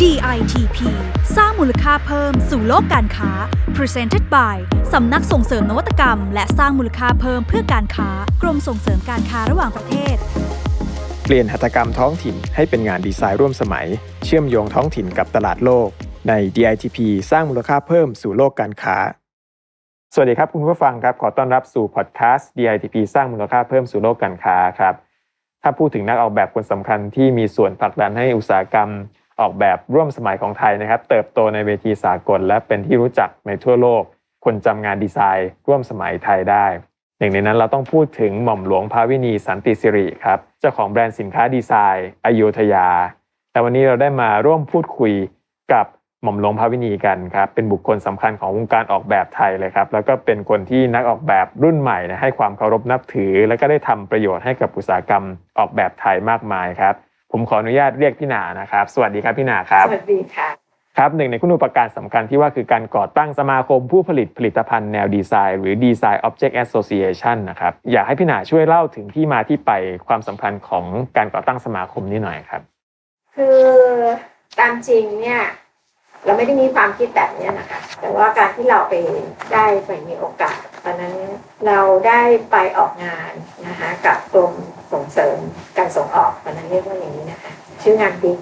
DITP สร้างมูลค่าเพิ่มสู่โลกการค้า Presented by สำนักส่งเสริมนวัตกรรม และสร้างมูลค่าเพิ่มเพื่อการค้ากรมส่งเสริมการค้าระหว่างประเทศ เปลี่ยนหัตถกรรมท้องถิ่นให้เป็นงานดีไซน์ร่วมสมัย เชื่อมโยงท้องถิ่นกับตลาดโลก ใน DITP สร้างมูลค่าเพิ่มสู่โลกการค้า สวัสดีครับคุณผู้ฟังครับ ขอต้อนรับสู่พอดแคสต์ DITP สร้างมูลค่าเพิ่มสู่โลกการค้าครับถ้าพูดถึงนักออกแบบคนสำคัญที่มีส่วนผลักดันให้อุตสาหกรรม ออกแบบร่วมสมัยของไทยนะครับ เติบโตในเวทีสากล และเป็นที่รู้จักในทั่วโลก คนจำงานดีไซน์ ร่วมสมัยไทยได้ หนึ่งในนั้นเราต้องพูดถึงหม่อมหลวงภาวินีสันติสิริครับเจ้าของแบรนด์สินค้าดีไซน์อโยธยา แต่วันนี้เราได้มาร่วมพูดคุยกับหม่อมหลวงภาวินีกันครับเป็นบุคคลสำคัญของวงการออกแบบไทยเลยครับ แล้วก็เป็นคนที่นักออกแบบรุ่นใหม่นะให้ความเคารพนับถือ และก็ได้ทำประโยชน์ให้กับอุตสาหกรรมออกแบบไทยมากมายครับ ผมขออนุญาตเรียกพี่หนานะครับ สวัสดีครับพี่หนาครับ สวัสดีค่ะ ครับหนึ่งในคุณูปการสำคัญที่ว่าคือการก่อตั้งสมาคมผู้ผลิตผลิตภัณฑ์แนวดีไซน์หรือ Design Object Association นะครับ อยากให้พี่หนาช่วยเล่าถึงที่มาที่ไปความสัมพันธ์ของการก่อตั้งสมาคมนี้หน่อยครับ คือตามจริงเนี่ยเราไม่ได้มีความคิดแบบเนี้ยนะคะ แต่ว่าการที่เราไปได้ไปมีโอกาส ตอนนั้นเราได้ไปออกงานนะคะกับกรมส่งเสริมการส่งออกตอนนั้นเรียกว่าอย่างนี้นะคะชื่องานบิ๊ก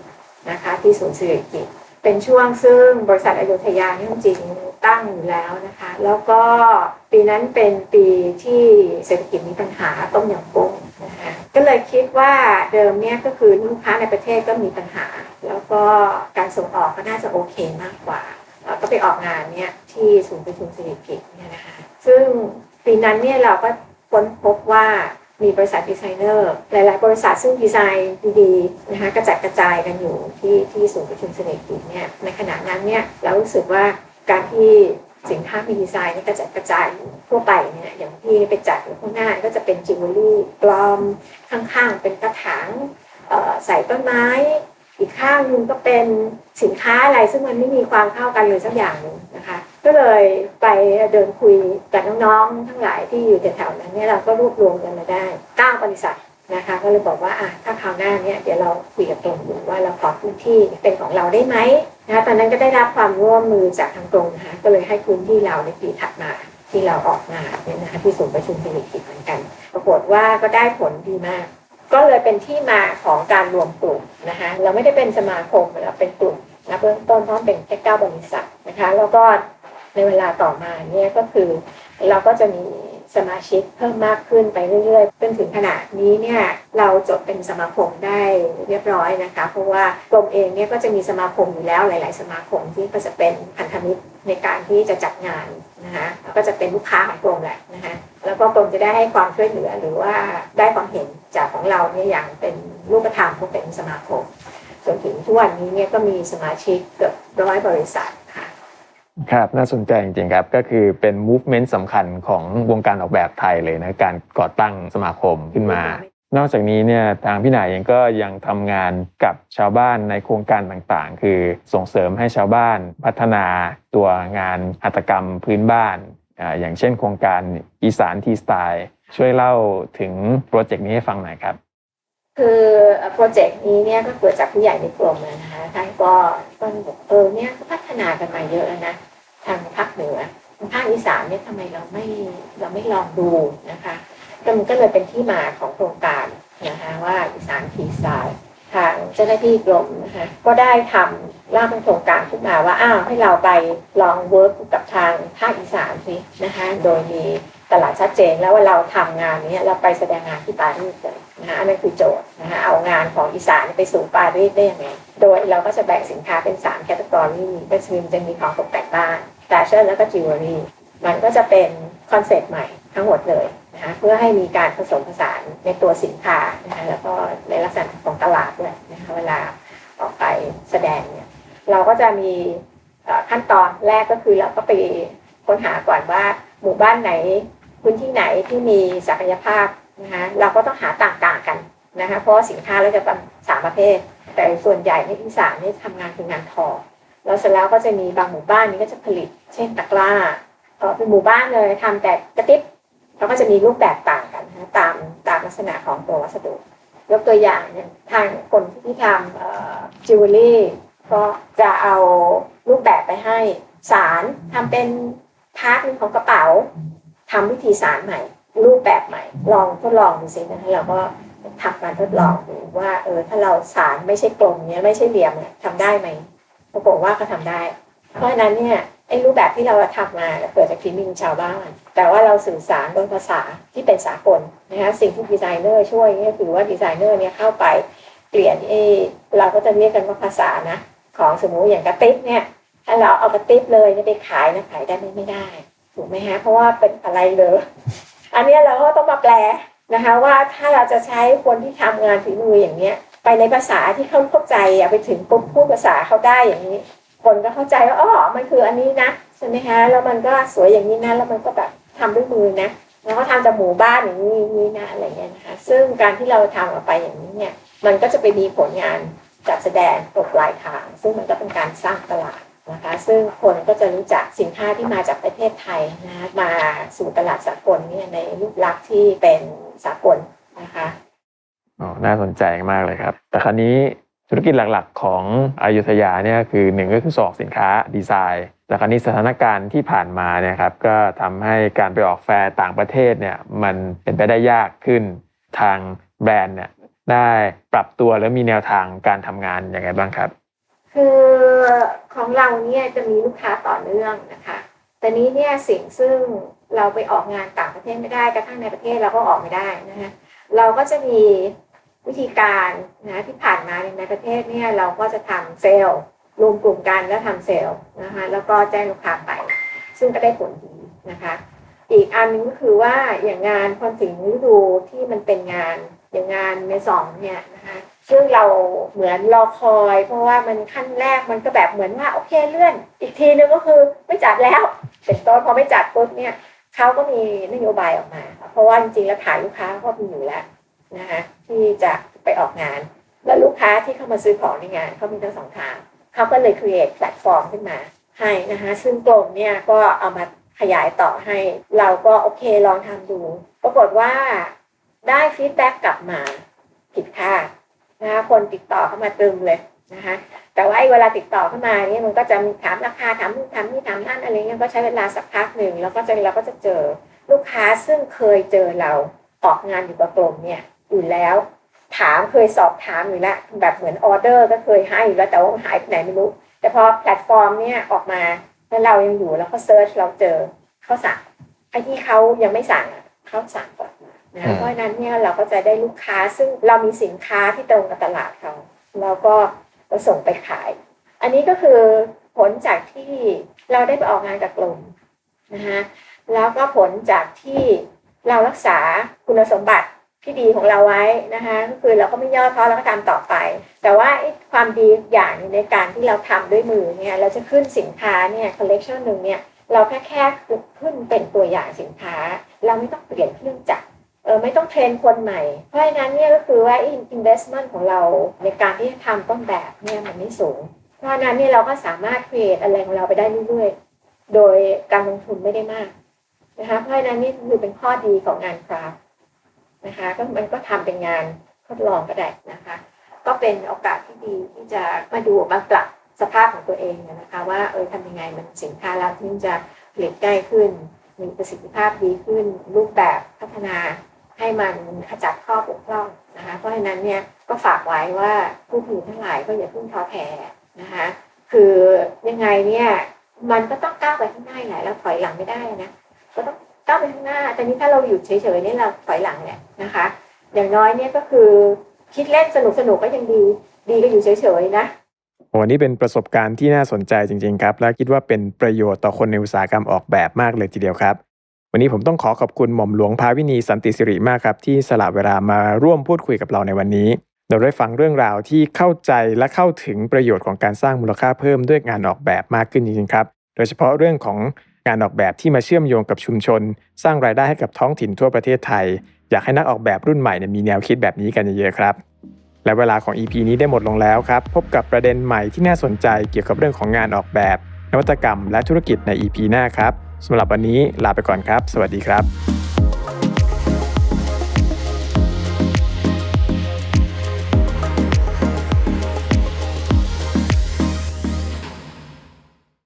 นะคะที่ศูนย์เศรษฐกิจเป็นช่วงซึ่งบริษัทอโยธยาเนี่ยจริงตั้งอยู่แล้วนะคะ แล้วก็ปีนั้นเป็นปีที่เศรษฐกิจมีปัญหาต้มยำกุ้งนะคะก็เลยคิดว่าเดิมเนี่ยก็คือลูกค้าในประเทศก็มีปัญหา แล้วก็การส่งออกก็น่าจะโอเคมากกว่าเราก็ไปออกงานเนี่ยที่ศูนย์ประชุมเศรษฐกิจเนี่ยนะคะ ซึ่งปีนั้นเนี่ยเราก็ค้นพบว่ามีบริษัทดีไซเนอร์ หลาย ๆ บริษัทซึ่งดีไซน์ดีๆนะคะกระจัดกระจายกันอยู่ที่ที่ศูนย์ประชุมเศรษฐกิจเนี่ยในขณะนั้นเนี่ยเรารู้สึกว่าการที่สินค้ามีดีไซน์นี่กระจัดกระจายอยู่ทั่วไปเนี่ยอย่างที่ไปจัดอยู่ข้างหน้าก็จะเป็นจิวเวลรี่ปลอมข้างๆ เป็นกระถางใส่ต้นไม้ อีกข้างนึงก็เป็นสินค้าอะไรซึ่งมันไม่มีความเข้ากันเลยสักอย่างนึงนะคะ ก็เลยไปเดินคุยกับน้องๆ ทั้งหลายที่อยู่แถวๆนั้นเนี่ยเราก็รวบรวมกันมาได้เก้าบริษัทนะคะ ก็เลยบอกว่าอะถ้าคราวหน้าเนี่ยเดี๋ยวเราคุยกับตรงดูว่าเราขอพื้นที่เป็นของเราได้ไหมนะคะตอนนั้นก็ได้รับความร่วมมือจากทางตรงนะคะก็เลยให้พื้นที่เราในปีถัดมาที่เราออกงาเนี่ยนะคะที่ศูนย์ประชุมเศรษฐกิจเหมือนกัน ปรากฏว่าก็ได้ผลดีมาก ก็เลยเป็นที่มาของการรวมกลุ่มนะคะเราไม่ได้เป็นสมาคมเราเป็นกลุ่มนะเบื้องต้นเพราะเป็นแค่เก้าบริษัทนะคะ แล้วก็ ในเวลาต่อมาเนี่ยก็คือ เราก็จะมีสมาชิกเพิ่มมากขึ้นไปเรื่อยๆจนถึงขนาดนี้เนี่ยเราจดเป็นสมาคมได้เรียบร้อยนะคะ เพราะว่ากรมเองเนี่ยก็จะมีสมาคมอยู่แล้วหลาย ๆ สมาคมที่ก็จะเป็นพันธมิตรในการที่จะจัดงานนะคะก็จะเป็นลูกค้าของกรมแหละนะคะแล้วก็กรมจะได้ให้ความช่วยเหลือหรือว่าได้ความเห็นจากของเราเนี่ยอย่างเป็นรูปธรรมเพราะเป็นสมาคมจนถึงทุกวันนี้เนี่ยก็มีสมาชิกเกือบร้อยบริษัท ครับน่าสนใจจริงๆครับก็คือเป็น movement สำคัญของวงการออกแบบไทยเลยนะการก่อตั้งสมาคมขึ้นมา นอกจากนี้เนี่ยทางพี่หนายเองก็ยังทำงานกับชาวบ้านในโครงการต่างๆ คือส่งเสริมให้ชาวบ้านพัฒนาตัวงานหัตถกรรมพื้นบ้านอ่าอย่างเช่นโครงการอีสานทีสไตล์ช่วยเล่าถึงโปรเจกต์นี้ให้ฟังหน่อยครับ คือโปรเจกต์นี้เนี่ยก็เกิดจากผู้ใหญ่ในกลุ่มนะคะท่านก็ก็บอกเออเนี่ยก็พัฒนากันมาเยอะแล้วนะทางภาคเหนือทางภาคอีสานเนี่ยทำไมเราไม่เราไม่ลองดูนะคะก็มันก็เลยเป็นที่มาของโครงการนะคะว่าอีสานทีสาย ทางเจ้าหน้าที่กรมนะคะก็ได้ทำร่างเป็นโครงการขึ้นมาว่าอ้าวให้เราไปลองเวิร์กกับทางภาคอีสานสินะคะโดยมีตลาดชัดเจนแล้วว่าเราทำงานนี้เราไปแสดงงานที่ปารีสเลยนะคะอันนั้นคือโจทย์นะคะเอางานของอีสานไปสู่ปารีสได้ยังไง โดยเราก็จะแบ่งสินค้าเป็น 3 แคตตากรีก็คือจะมีของตกแต่งบ้านแฟชั่นแล้วก็จิวเวลรี่มันก็จะเป็นคอนเซ็ปต์ใหม่ ทั้งหมดเลยนะคะเพื่อให้มีการผสมผสานในตัวสินค้านะคะแล้วก็ในลักษณะของตลาดด้วยนะคะเวลาออกไปแสดงเนี่ยเราก็จะมีขั้นตอนแรกก็คือเราก็ไปค้นหาก่อนว่าหมู่บ้านไหนพื้นที่ไหนที่มีศักยภาพนะคะเราก็ต้องหาต่างๆกันนะคะเพราะสินค้าเราจะเป็นสามประเภท แต่ส่วนใหญ่ในอีสานนี่ทำงานคืองานทอแล้วเสร็จแล้วก็จะมีบางหมู่บ้านนี้ก็จะผลิต เช่นตะกร้าเออเป็นหมู่บ้านเลยทำแต่กระติบ แล้วก็จะมีรูปแบบต่างกันนะคะตามตามลักษณะของตัววัสดุ ยกตัวอย่างอย่างทางคนที่ทำจิวเวลรี่ก็จะเอารูปแบบไปให้สารทำเป็นพาร์ทนึงของกระเป๋าทำวิธีสารใหม่ รูปแบบใหม่ ลองทดลองดูสินะคะเราก็ทำการทดลองดูว่าเออถ้าเราสารไม่ใช่กลมเนี้ยไม่ใช่เหลี่ยมเนี่ยทำได้ไหมปรากฏว่าก็ทำได้ เพราะฉะนั้นเนี่ย ไอ้รูปแบบที่เราทำมาเกิดจากฝีมือชาวบ้าน แต่ว่าเราสื่อสารบนภาษาที่เป็นสากลนะคะสิ่งที่ดีไซเนอร์ช่วยเนี่ยคือว่าดีไซเนอร์เนี่ยเข้าไปเปลี่ยนเอเราก็จะเรียกกันว่าภาษานะ ของสมมุติอย่างกระติบเนี่ยถ้าเราเอากระติบเลยไปขายนะขายได้ไม่ได้ ถูกไหมฮะเพราะว่าเป็นอะไรเลยอันนี้เราก็ต้องมาแปลนะคะว่าถ้าเราจะใช้คนที่ทำงานฝีมืออย่างเนี้ยไปในภาษาที่เขาเข้าใจอะไปถึงปุ๊บพูดภาษาเขาได้อย่างนี้ คนก็เข้าใจว่าอ๋อมันคืออันนี้นะใช่ไหมคะแล้วมันก็สวยอย่างนี้นะแล้วมันก็แบบทำด้วยมือนะแล้วก็ทำจากหมู่บ้านอย่างนี้นี้นะอะไรเงี้ยนะคะซึ่งการที่เราทำออกไปอย่างนี้เนี่ยมันก็จะไปมีผลงานจัดแสดงตกปลายทางซึ่งมันก็เป็นการสร้างตลาดนะคะซึ่งคนก็จะรู้จักสินค้าที่มาจากประเทศไทยนะมาสู่ตลาดสากลเนี่ยในรูปลักษณ์ที่เป็นสากลนะคะอ๋อน่าสนใจมากเลยครับ แต่คราวนี้ ธุรกิจหลักๆ ของอยุธยาเนี่ยคือหนึ่งก็คือส่งออกสินค้าดีไซน์แต่คราวนี้สถานการณ์ที่ผ่านมาเนี่ยครับก็ทำให้การไปออกแฟร์ต่างประเทศเนี่ยมันเป็นไปได้ยากขึ้นทางแบรนด์เนี่ยได้ปรับตัวแล้วมีแนวทางการทำงานยังไงบ้างครับ คือของเราเนี่ยจะมีลูกค้าต่อเนื่องนะคะแต่นี้เนี่ยสิ่งซึ่งเราไปออกงานต่างประเทศไม่ได้กระทั่งในประเทศเราก็ออกไม่ได้นะคะเราก็จะมี วิธีการนะที่ผ่านมาในประเทศเนี่ยเราก็จะทำเซลล์รวมกลุ่มกันแล้วทำเซลล์นะคะแล้วก็แจ้งลูกค้าไป ซึ่งก็ได้ผลดีนะคะ อีกอันนึงก็คือว่าอย่างงานพอถึงฤดูที่มันเป็นงานอย่างงานในสองเนี่ยนะคะซึ่งเราเหมือนรอคอย เพราะว่ามันขั้นแรกมันก็แบบเหมือนว่าโอเคเลื่อน อีกทีนึงก็คือไม่จัดแล้วเป็นต้นพอไม่จัดปุ๊บเนี่ยเขาก็มีนโยบายออกมา เพราะว่าจริงๆแล้วฐานลูกค้าก็มีอยู่แล้วนะคะ ที่จะไปออกงาน แล้วลูกค้าที่เข้ามาซื้อของในงานเขามีทั้งสองทางเขาก็เลย create แพลตฟอร์มขึ้นมาให้นะคะซึ่งกลมเนี่ยก็เอามาขยายต่อให้ เราก็โอเคลองทำดู ปรากฏว่าได้ฟีดแบ็กกลับมาผิดคาดนะคะคนติดต่อเข้ามาตึมเลยนะคะแต่ว่าไอ้เวลาติดต่อเข้ามาเนี่ยมันก็จะมีถามราคาถามนู่นถามนี่ถามนั่นอะไรเงี้ยก็ใช้เวลาสักพักหนึ่งแล้วก็จะเราก็จะเจอลูกค้าซึ่งเคยเจอเราออกงานอยู่กับกลมเนี่ย อยู่แล้ว ถามเคยสอบถามอยู่แล้วแบบเหมือนออเดอร์ก็เคยให้อยู่แล้วแต่ว่าหายไปไหนไม่รู้ แต่พอแพลตฟอร์มเนี่ยออกมาแล้วเรายังอยู่แล้วเขาเซิร์ชเราเจอเขาสั่งไอ้ที่เขายังไม่สั่งอะเขาสั่งก่อนมานะอืมเพราะฉะนั้นเนี่ยเราก็จะได้ลูกค้าซึ่งเรามีสินค้าที่ตรงกับตลาดเขาเราก็เราส่งไปขาย อันนี้ก็คือผลจากที่เราได้ไปออกงานกับกลุ่มนะคะแล้วก็ผลจากที่เรารักษาคุณสมบัติ ที่ดีของเราไว้นะคะก็คือเราก็ไม่ย่อท้อเราก็ทำต่อไป แต่ว่าความดีอย่างในการที่เราทำด้วยมือเนี่ยเราจะขึ้นสินค้าเนี่ยคอลเลกชันหนึ่งเนี่ยเราแค่แค่ขึ้นเป็นตัวอย่างสินค้า เราไม่ต้องเปลี่ยนเครื่องจักรเออไม่ต้องเทรนคนใหม่ เพราะฉะนั้นเนี่ยก็คือว่า investment ของเราในการที่จะทำต้นแบบเนี่ยมันไม่สูง เพราะฉะนั้นเนี่ยเราก็สามารถ create อะไรของเราไปได้เรื่อยๆ โดยการลงทุนไม่ได้มากนะคะเพราะฉะนั้นนี่คือเป็นข้อดีของงานคราฟต์ นะคะ ก็มันก็ทำเป็นงานทดลองก็ได้นะคะ ก็เป็นโอกาสที่ดีที่จะมาดูมาปรับสภาพของตัวเองนะคะว่าเออทำยังไงมันสินค้าเราที่จะผลิตได้ขึ้น มีประสิทธิภาพดีขึ้น รูปแบบพัฒนาให้มันขจัดข้อบกพร่องนะคะ เพราะฉะนั้นเนี่ยก็ฝากไว้ว่าผู้ผลิตทั้งหลายก็อย่าเพิ่งท้อแท้นะคะ คือยังไงเนี่ยมันก็ต้องก้าวไปข้างหน้าแหละแล้วถอยหลังไม่ได้นะ ก็ต้อง ไปข้างหน้า แต่นี้ถ้าเราหยุดเฉยๆเนี่ยเราถอยหลังแหละนะคะ อย่างน้อยเนี่ยก็คือคิดเล่นสนุกสนุกๆก็ยังดี ดีก็อยู่เฉยๆนะโอ้นี่เป็นประสบการณ์ที่น่าสนใจจริงๆครับ และคิดว่าเป็นประโยชน์ต่อคนในอุตสาหกรรมออกแบบมากเลยทีเดียวครับ วันนี้ผมต้องขอขอบคุณหม่อมหลวงภาวินีสันติสิริมากครับ ที่สละเวลามาร่วมพูดคุยกับเราในวันนี้ เราได้ฟังเรื่องราวที่เข้าใจและเข้าถึงประโยชน์ของการสร้างมูลค่าเพิ่มด้วยงานออกแบบมากขึ้นจริงๆครับ โดยเฉพาะเรื่องของ การออกแบบที่มาเชื่อมโยงกับชุมชน สร้างรายได้ให้กับท้องถิ่นทั่วประเทศไทย อยากให้นักออกแบบรุ่นใหม่เนี่ยมีแนวคิดแบบนี้กันเยอะๆครับ และเวลาของ EP นี้ได้หมดลงแล้วครับ พบกับประเด็นใหม่ที่น่าสนใจเกี่ยวกับเรื่องของงานออกแบบ นวัตกรรม และธุรกิจใน EP หน้าครับสำหรับวันนี้ลาไปก่อนครับ สวัสดีครับ